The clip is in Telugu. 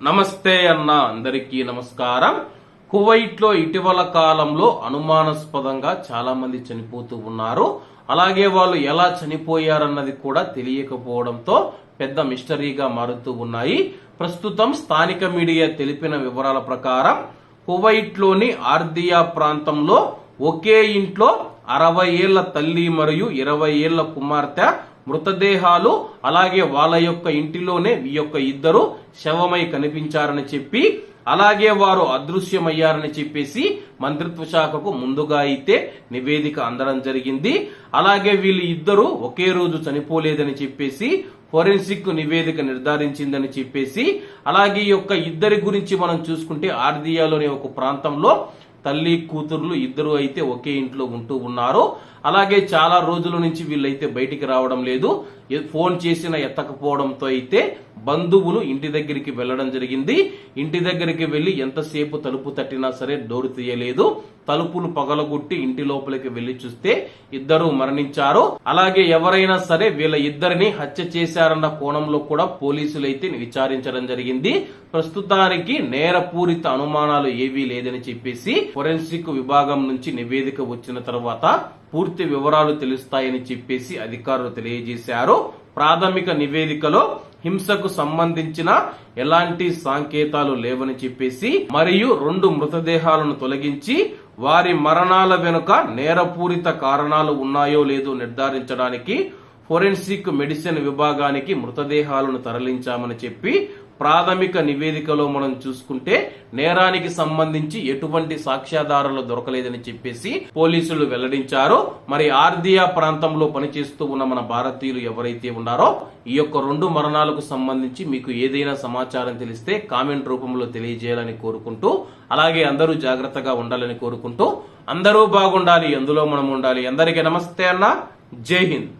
నమస్తే అన్న అందరికీ నమస్కారం. కువైట్లో ఇటీవల కాలంలో అనుమానాస్పదంగా చాలా మంది చనిపోతూ ఉన్నారు. అలాగే వాళ్ళు ఎలా చనిపోయారన్నది కూడా తెలియకపోవడంతో పెద్ద మిస్టరీగా మారుతూ ఉన్నాయి. ప్రస్తుతం స్థానిక మీడియా తెలిపిన వివరాల ప్రకారం కువైట్లోని ఆర్దియా ప్రాంతంలో ఒకే ఇంట్లో అరవై ఏళ్ళ తల్లి మరియు ఇరవై ఏళ్ళ కుమార్తె మృతదేహాలు అలాగే వాళ్ళ యొక్క ఇంటిలోనే ఈ యొక్క ఇద్దరు శవమై కనిపించారని చెప్పి అలాగే వారు అదృశ్యమయ్యారని చెప్పేసి మంత్రిత్వ శాఖకు ముందుగా అయితే నివేదిక అందడం జరిగింది. అలాగే వీళ్ళు ఇద్దరు ఒకే రోజు చనిపోలేదని చెప్పేసి ఫోరెన్సిక్ నివేదిక నిర్ధారించిందని చెప్పేసి అలాగే ఈ యొక్క ఇద్దరి గురించి మనం చూసుకుంటే ఆర్దియాలోని ఒక ప్రాంతంలో తల్లి కూతుర్లు ఇద్దరు అయితే ఒకే ఇంట్లో ఉంటూ ఉన్నారు. అలాగే చాలా రోజుల నుంచి వీళ్ళైతే బయటికి రావడం లేదు. ఫోన్ చేసిన ఎత్తకపోవడంతో అయితే బంధువులు ఇంటి దగ్గరికి వెళ్ళడం జరిగింది. ఇంటి దగ్గరికి వెళ్ళి ఎంతసేపు తలుపు తట్టినా సరే డోరు తీయలేదు. తలుపులు పగలగొట్టి ఇంటి లోపలికి వెళ్ళి చూస్తే ఇద్దరు మరణించారు. అలాగే ఎవరైనా సరే వీళ్ళ ఇద్దరిని హత్య చేశారన్న కోణంలో కూడా పోలీసులు అయితే విచారించడం జరిగింది. ప్రస్తుతానికి నేరపూరిత అనుమానాలు ఏవీ లేదని చెప్పేసి ఫొరెన్సిక్ విభాగం నుంచి నివేదిక వచ్చిన తర్వాత పూర్తి వివరాలు తెలుస్తాయని చెప్పేసి అధికారులు తెలియజేశారు. ప్రాథమిక నివేదికలో హింసకు సంబంధించిన ఎలాంటి సంకేతాలు లేవని చెప్పేసి మరియు రెండు మృతదేహాలను తొలగించి వారి మరణాల వెనుక నేరపూరిత కారణాలు ఉన్నాయో లేదో నిర్ధారించడానికి ఫోరెన్సిక్ మెడిసిన్ విభాగానికి మృతదేహాలను తరలించామని చెప్పి ప్రాథమిక నివేదికలో మనం చూసుకుంటే నేరానికి సంబంధించి ఎటువంటి సాక్ష్యాధారాలు దొరకలేదని చెప్పేసి పోలీసులు వెల్లడించారు. మరి ఆర్దియా ప్రాంతంలో పనిచేస్తూ ఉన్న మన భారతీయులు ఎవరైతే ఉన్నారో ఈ యొక్క రెండు మరణాలకు సంబంధించి మీకు ఏదైనా సమాచారం తెలిస్తే కామెంట్ రూపంలో తెలియజేయాలని కోరుకుంటూ అలాగే అందరూ జాగ్రత్తగా ఉండాలని కోరుకుంటూ అందరూ బాగుండాలి అందులో మనం ఉండాలి. అందరికీ నమస్తే అన్న. జై హింద్.